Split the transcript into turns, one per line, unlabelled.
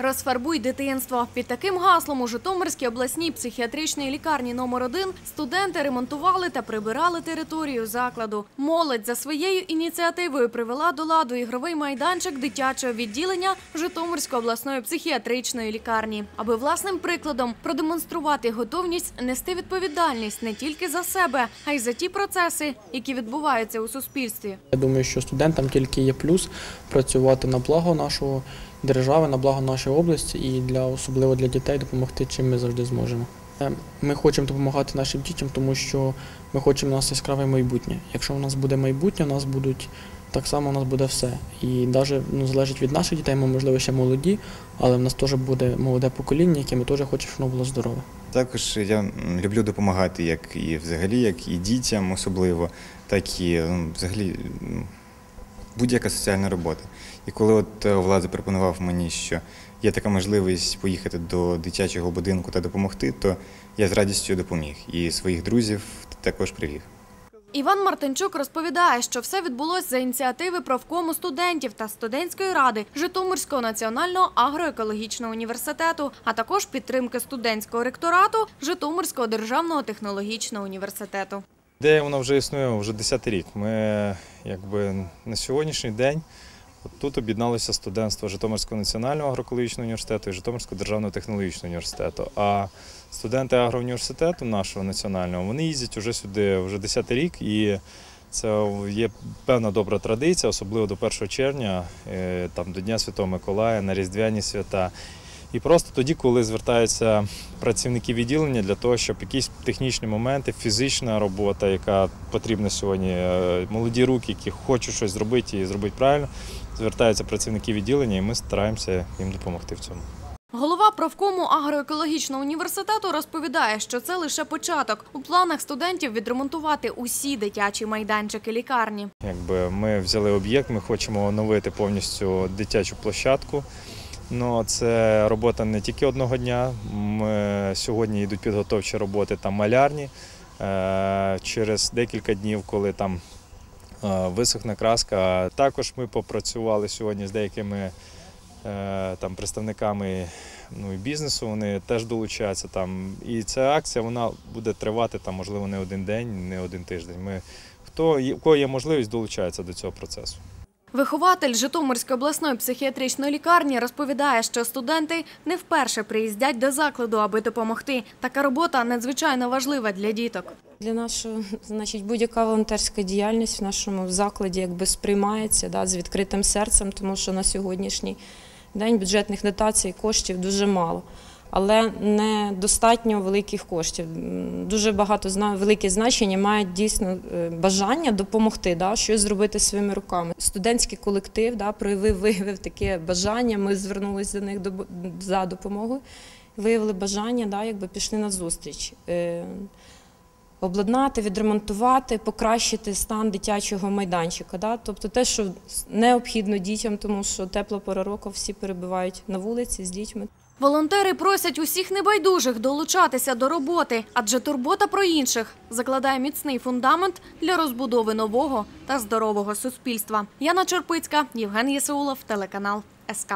Розфарбуй дитинство. Під таким гаслом у Житомирській обласній психіатричній лікарні номер 1 студенти ремонтували та прибирали територію закладу. Молодь за своєю ініціативою привела до ладу ігровий майданчик дитячого відділення Житомирської обласної психіатричної лікарні, аби власним прикладом продемонструвати готовність нести відповідальність не тільки за себе, а й за ті процеси, які відбуваються у суспільстві.
Я думаю, що студентам тільки є плюс працювати на благо нашого держави, на благо нашої області і для особливо для дітей допомогти, чим ми завжди зможемо. Е, Ми хочемо допомагати нашим дітям, тому що ми хочемо у нас яскраве майбутнє. Якщо у нас буде майбутнє, у нас будуть так само у нас буде все. І навіть ну, залежить від наших дітей, ми можливо ще молоді, але в нас теж буде молоде покоління, яке ми теж хочемо, щоб воно було здорове.
Також я люблю допомагати як і взагалі, як і дітям особливо, так і ну, взагалі будь-яка соціальна робота. І коли от е, Влад запропонував мені, що є така можливість поїхати до дитячого будинку та допомогти, то я з радістю допоміг. І своїх друзів також привів.
Іван Мартинчук розповідає, що все відбулось за ініціативи профкому студентів та студентської ради Житомирського національного агроекологічного університету, а також підтримки студентського ректорату Житомирського державного технологічного університету.
Ідея вона вже існує вже 10 рік. Ми якби на сьогоднішній день от тут об'єдналося студентство Житомирського національного агроекологічного університету і Житомирського державного технологічного університету. А студенти агроуніверситету нашого національного вони їздять уже сюди вже 10 рік і. Це є певна добра традиція, особливо до 1 червня, е, там до Дня Святого Миколая, на Різдвяні свята. І просто тоді, коли звертаються працівники відділення для того, щоб якісь технічні моменти, фізична робота, яка потрібна сьогодні, е, молоді руки, які хочуть щось зробити і зробити правильно, звертаються працівники відділення, і ми стараємося їм допомогти в цьому.
Голова профкому агроекологічного університету розповідає, що це лише початок. У планах студентів відремонтувати усі дитячі майданчики лікарні.
Якби ми взяли об'єкт, ми хочемо оновити повністю дитячу площадку. Ну, це робота не тільки одного дня. Ми, сьогодні йдуть підготовчі роботи там малярні. Е, Через декілька днів, коли там е, висохне краска. Також ми попрацювали сьогодні з деякими е, там, представниками ну, бізнесу, вони теж долучаються там. І ця акція вона буде тривати там, можливо, не один день, не один тиждень. Ми, хто, у кого є можливість, долучається до цього процесу.
Вихователь Житомирської обласної психіатричної лікарні розповідає, що студенти не вперше приїздять до закладу, аби допомогти. Така робота надзвичайно важлива для діток.
Для нашого, значить, будь-яка волонтерська діяльність в нашому закладі якби сприймається да, з відкритим серцем, тому що на сьогоднішній день бюджетних дотацій коштів дуже мало. Але недостатньо великих коштів. Дуже багато велике значення мають дійсно е, бажання допомогти, да, щось зробити своїми руками. Студентський колектив да, проявив виявив таке бажання. Ми звернулися до них за допомогою, виявили бажання, да, якби пішли на зустріч. Е, обладнати, відремонтувати, покращити стан дитячого майданчика. Да? Тобто те, що необхідно дітям, тому що тепла пора року всі перебувають на вулиці з дітьми.
Волонтери просять усіх небайдужих долучатися до роботи, адже турбота про інших закладає міцний фундамент для розбудови нового та здорового суспільства. Яна Чорпицька, Євген Єсеулов, телеканал СК.